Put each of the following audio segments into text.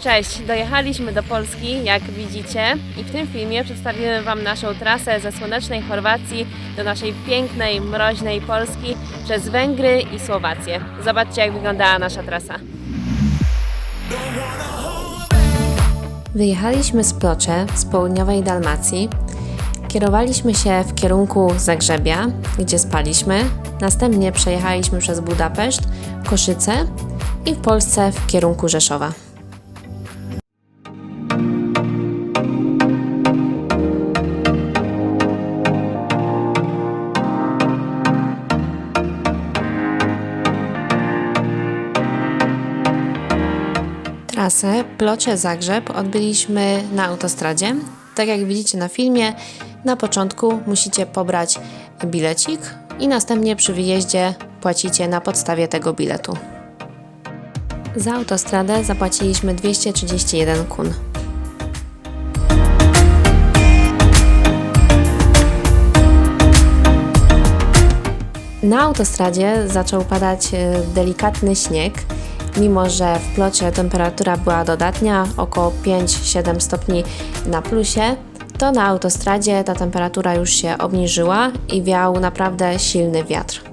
Cześć, dojechaliśmy do Polski, jak widzicie, i w tym filmie przedstawimy Wam naszą trasę ze słonecznej Chorwacji do naszej pięknej, mroźnej Polski przez Węgry i Słowację. Zobaczcie, jak wyglądała nasza trasa. Wyjechaliśmy z Plocze z południowej Dalmacji. Kierowaliśmy się w kierunku Zagrzebia, gdzie spaliśmy. Następnie przejechaliśmy przez Budapeszt, Koszyce i w Polsce w kierunku Rzeszowa. Trasę Plocze-Zagrzeb odbyliśmy na autostradzie. Tak jak widzicie na filmie, na początku musicie pobrać bilecik i następnie przy wyjeździe płacicie na podstawie tego biletu. Za autostradę zapłaciliśmy 231 kun. Na autostradzie zaczął padać e, delikatny śnieg, mimo że w plocie temperatura była dodatnia, około 5-7 stopni na plusie, to na autostradzie ta temperatura już się obniżyła i wiał naprawdę silny wiatr.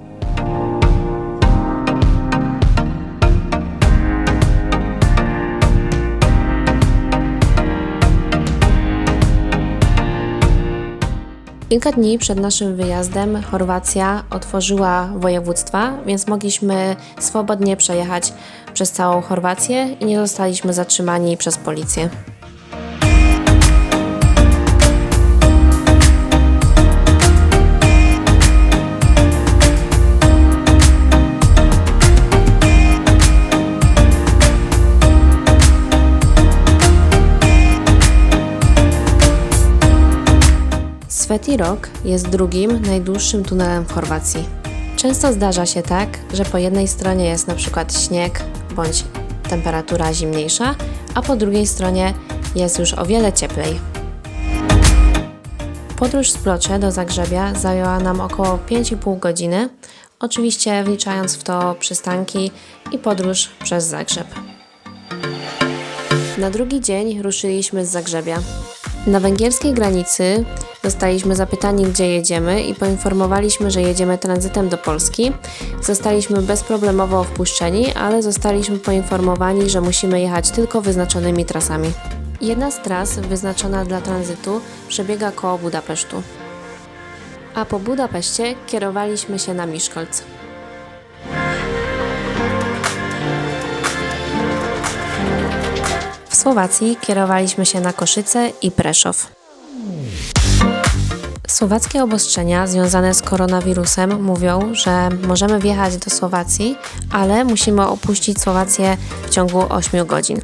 Kilka dni przed naszym wyjazdem Chorwacja otworzyła województwa, więc mogliśmy swobodnie przejechać przez całą Chorwację i nie zostaliśmy zatrzymani przez policję. Sveti Rok jest drugim najdłuższym tunelem w Chorwacji. Często zdarza się tak, że po jednej stronie jest przykład śnieg bądź temperatura zimniejsza, a po drugiej stronie jest już o wiele cieplej. Podróż z Plocze do Zagrzebia zajęła nam około 5,5 godziny, oczywiście wliczając w to przystanki i podróż przez Zagrzeb. Na drugi dzień ruszyliśmy z Zagrzebia. Na węgierskiej granicy zostaliśmy zapytani, gdzie jedziemy i poinformowaliśmy, że jedziemy tranzytem do Polski. Zostaliśmy bezproblemowo wpuszczeni, ale zostaliśmy poinformowani, że musimy jechać tylko wyznaczonymi trasami. Jedna z tras wyznaczona dla tranzytu przebiega koło Budapesztu. A po Budapeszcie kierowaliśmy się na Miszkolc. Słowacji kierowaliśmy się na Koszyce i Preszów. Słowackie obostrzenia związane z koronawirusem mówią, że możemy wjechać do Słowacji, ale musimy opuścić Słowację w ciągu 8 godzin.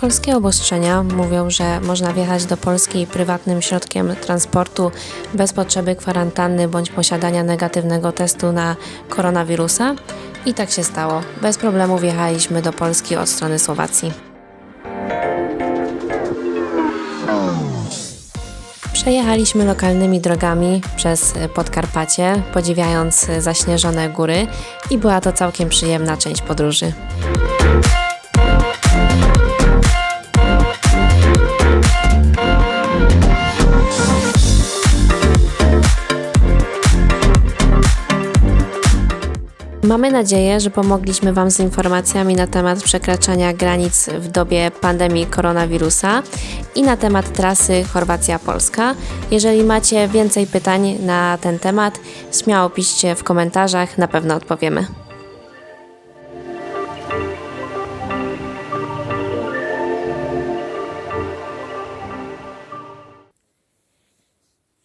Polskie obostrzenia mówią, że można wjechać do Polski prywatnym środkiem transportu bez potrzeby kwarantanny bądź posiadania negatywnego testu na koronawirusa. I tak się stało. Bez problemu wjechaliśmy do Polski od strony Słowacji. Przejechaliśmy lokalnymi drogami przez Podkarpacie, podziwiając zaśnieżone góry i była to całkiem przyjemna część podróży. Mamy nadzieję, że pomogliśmy Wam z informacjami na temat przekraczania granic w dobie pandemii koronawirusa i na temat trasy Chorwacja-Polska. Jeżeli macie więcej pytań na ten temat, śmiało piszcie w komentarzach, na pewno odpowiemy.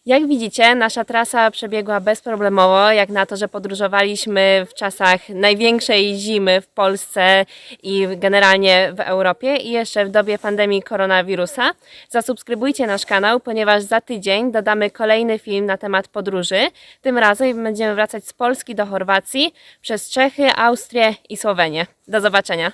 Jak widzicie, nasza trasa przebiegła bezproblemowo, jak na to, że podróżowaliśmy w czasach największej zimy w Polsce i generalnie w Europie i jeszcze w dobie pandemii koronawirusa. Zasubskrybujcie nasz kanał, ponieważ za tydzień dodamy kolejny film na temat podróży. Tym razem będziemy wracać z Polski do Chorwacji przez Czechy, Austrię i Słowenię. Do zobaczenia.